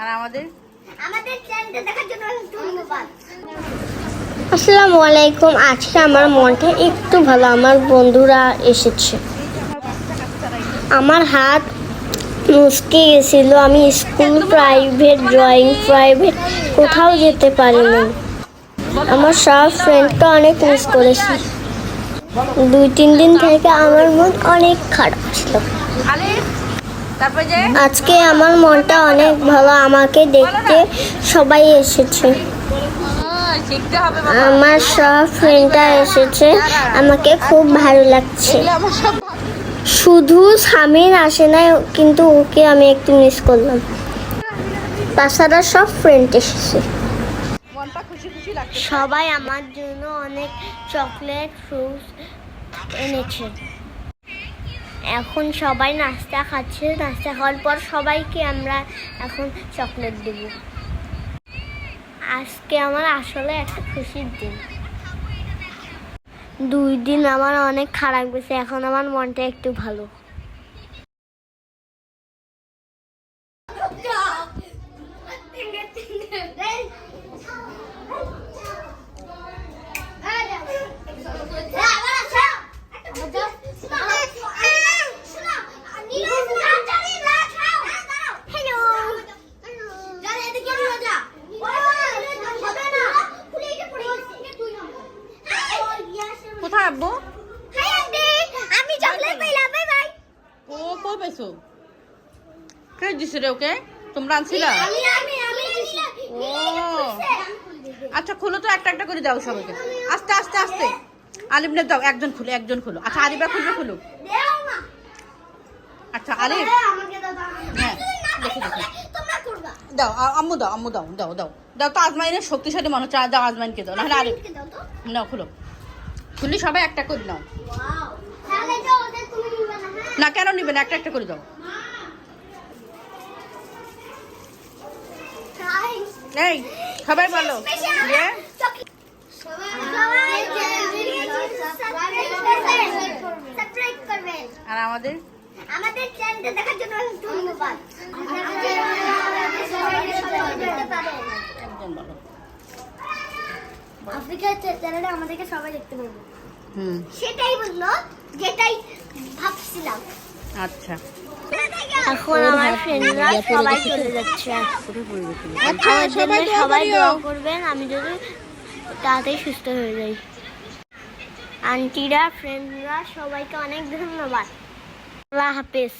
আর আমাদের? আমাদের চ্যানেলটা দেখার জন্য ধন্যবাদ। আসসালামু আলাইকুম। আজকে আমার মনটা একটু ভালো আমার বন্ধুরা এসেছে। আমার হাত মুসকে গেছিল আমি স্কুল প্রাইভেট ড্রয়িং প্রাইভেট কোথাও যেতে পারিনি। আমার সব ফ্রেন্ডকে অনেক মিস করেছি। দুই তিন দিন থেকে আমার মন অনেক খারাপ ছিল। আজকে আমার মনটা অনেক ভালো আমাকে দেখতে সবাই এসেছে। আমার সব ফ্রেন্ডরা এসেছে আমাকে খুব ভালো লাগছে। শুধু স্বামীর আসে না কিন্তু ওকে আমি একটু মিস করলাম। তাছাড়া সব ফ্রেন্ড এসেছে। সবাই আমার জন্য অনেক চকলেট ফ্রুটস এনেছে। এখন সবাই নাস্তা খাচ্ছে। নাস্তা খাওয়ার পর সবাইকে আমরা এখন চকলেট দেব। আজকে আমার আসলে একটা খুশির দিন। দুই দিন আমার অনেক খারাপ গেছে, এখন আমার মনটা একটু ভালো। কোথায় আব্বু? আমি চকলেট পেলাম বাই বাই ও কই পাইছো? কে দিছে রে ওকে তোমরা আনছিলা আমি আমি আমি ও। আচ্ছা খুলো তো একটা একটা করে দাও সবাইকে। আস্তে আস্তে আস্তে। আলিফ নে দাও একজন খুলো একজন খুলো। আচ্ছা আলিফা খুলবে খুলো না। আচ্ছা আলিফ দাও দাও হ্যাঁ দেখি দেখি। দাও আম্মু দাও আম্মু দাও দাও দাও। দাও তো আজমাইনের শক্তিশালী মনে হচ্ছে দাও আজমাইনকে দাও। দাও তো। নাও খুলো। খুললি সবাই একটা করে তো ওদের তুমি নিবে না? কেন একটা একটা করে দাও। এই, সবাই বলো। ইয়ে? আর আমাদের? আমাদের চ্যানেলটা দেখার জন্য ধন্যবাদ একজন বলো আফ্রিকার চ্যানেলে আমাদেরকে সবাই দেখতে পারব। হুম। সেটাই বলল যেটাই ভাবছিলাম। আচ্ছা। এখন আমার ফ্রেন্ডরা সবাই চলে যাচ্ছে। আচ্ছা আমার জন্য সবাই সবাই দোয়া করবেন আমি যদি তাড়াতাড়ি সুস্থ হয়ে যাই। আন্টিরা ফ্রেন্ডরা সবাইকে অনেক ধন্যবাদ। আল্লাহ হাফেজ।